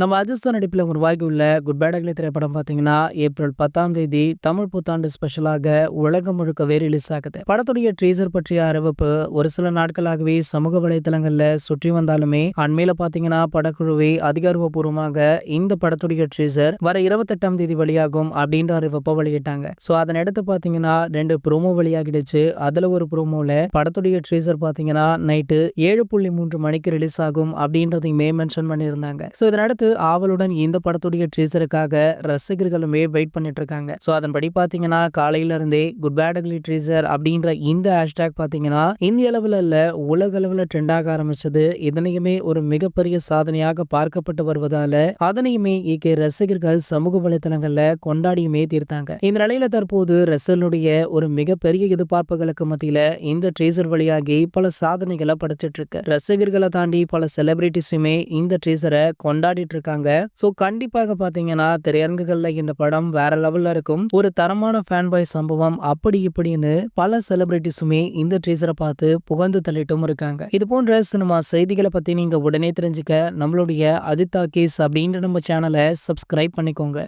நம்ம அஜிஸ்தான் நடிப்பில் உருவாகியுள்ள குட் பேட் திரைப்படம் பார்த்தீங்கன்னா ஏப்ரல் பத்தாம் தேதி தமிழ் புத்தாண்டு ஸ்பெஷலாக உலகம் முழுக்கவே ரிலீஸ் ஆகுது. படத்துடைய ட்ரீசர் பற்றிய அறிவிப்பு ஒரு சில நாட்களாகவே சமூக வலைதளங்களில் சுற்றி வந்தாலுமே அண்மையில பார்த்தீங்கன்னா படக்குழுவை அதிகாரப்பூர்வமாக இந்த படத்துடைய ட்ரீசர் வர இருபத்தெட்டாம் தேதி வெளியாகும் அப்படின்ற அறிவிப்பை வெளியிட்டாங்க. ஸோ அதன் அடுத்து பார்த்தீங்கன்னா ரெண்டு ப்ரோமோ வெளியாகிடுச்சு. அதில் ஒரு ப்ரோமோவில் படத்துடைய ட்ரீசர் பார்த்தீங்கன்னா நைட்டு ஏழு புள்ளி மூன்று மணிக்கு ரிலீஸ் ஆகும் அப்படின்றதையுமே மென்ஷன் பண்ணியிருந்தாங்க. ஸோ இதனடுத்து அடுத்து ஆவலுடன் இந்த படத்துடைய ட்ரீசருக்காக ரசிகர்களுமே வெயிட் பண்ணிட்டு இருக்காங்க ஸோ அதன்படி பாத்தீங்கன்னா காலையில இருந்தே குட் பேட் அக்லி ட்ரீசர் அப்படின்ற இந்த ஹேஷ்டேக் பாத்தீங்கன்னா இந்திய அளவில் இல்ல உலக அளவில் ட்ரெண்டாக ஆரம்பிச்சது. இதனையுமே ஒரு மிகப்பெரிய சாதனையாக பார்க்கப்பட்டு வருவதால அதனையுமே இங்கே ரசிகர்கள் சமூக வலைதளங்கள்ல கொண்டாடியுமே தீர்த்தாங்க. இந்த நிலையில தற்போது ரசலுடைய ஒரு மிகப்பெரிய எதிர்பார்ப்புகளுக்கு மத்தியில இந்த ட்ரீசர் வழியாகி பல சாதனைகளை படைச்சிட்டு இருக்கு ரசிகர்களை தாண்டி பல செலிபிரிட்டிஸுமே இந்த ட்ரீசரை கொண்டாடிட்டு இருக்காங்க. ஸோ கண்டிப்பாக பார்த்தீங்கன்னா திரையரங்குகளில் இந்த படம் வேற லெவல்ல இருக்கும். ஒரு தரமான ஃபேன் பாய் சம்பவம் அப்படி இப்படின்னு பல செலிபிரிட்டிஸுமே இந்த ட்ரீசரை பார்த்து புகழ்ந்து தள்ளிட்டும் இருக்காங்க. இது போன்ற சினிமா செய்திகளை பத்தி நீங்க உடனே தெரிஞ்சுக்க நம்மளுடைய அஜிதா கேஸ் அப்படின்ற நம்ம சேனலை சப்ஸ்கிரைப் பண்ணிக்கோங்க.